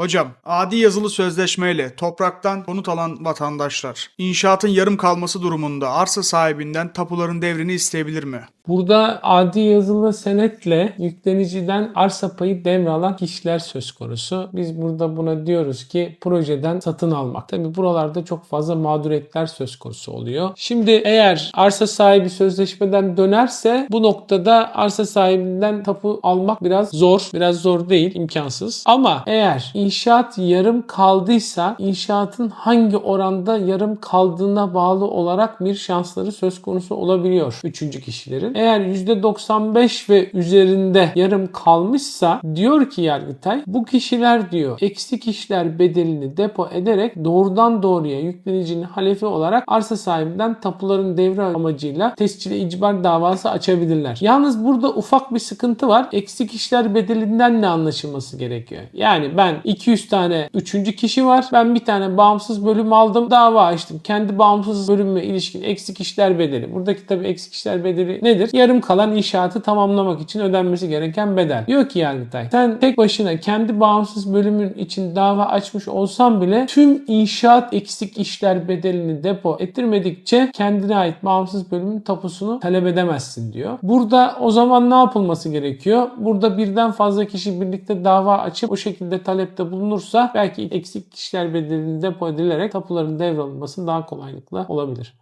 Hocam, adi yazılı sözleşmeyle topraktan konut alan vatandaşlar, inşaatın yarım kalması durumunda arsa sahibinden tapuların devrini isteyebilir mi? Burada adi yazılı senetle yükleniciden arsa payı devralan kişiler söz konusu. Biz burada buna diyoruz ki projeden satın almak. Tabi buralarda çok fazla mağduriyetler söz konusu oluyor. Şimdi eğer arsa sahibi sözleşmeden dönerse bu noktada arsa sahibinden tapu almak biraz zor. Biraz zor değil, imkansız. Ama eğer inşaat yarım kaldıysa inşaatın hangi oranda yarım kaldığına bağlı olarak bir şansları söz konusu olabiliyor üçüncü kişilerin. Eğer %95 ve üzerinde yarım kalmışsa diyor ki Yargıtay bu kişiler diyor eksik işler bedelini depo ederek doğrudan doğruya yüklenicinin halefi olarak arsa sahibinden tapuların devre amacıyla tescile icbar davası açabilirler. Yalnız burada ufak bir sıkıntı var. Eksik işler bedelinden ne anlaşılması gerekiyor? Yani ben 200 tane üçüncü kişi var. Ben bir tane bağımsız bölüm aldım. Dava açtım. Kendi bağımsız bölümüme ilişkin eksik işler bedeli. Buradaki tabii eksik işler bedeli nedir? Yarım kalan inşaatı tamamlamak için ödenmesi gereken bedel. Diyor ki Yargıtay sen tek başına kendi bağımsız bölümün için dava açmış olsan bile tüm inşaat eksik işler bedelini depo ettirmedikçe kendine ait bağımsız bölümün tapusunu talep edemezsin diyor. Burada o zaman ne yapılması gerekiyor? Burada birden fazla kişi birlikte dava açıp o şekilde talepte bulunursa belki eksik işler bedelini depo edilerek tapuların devralınması daha kolaylıkla olabilir.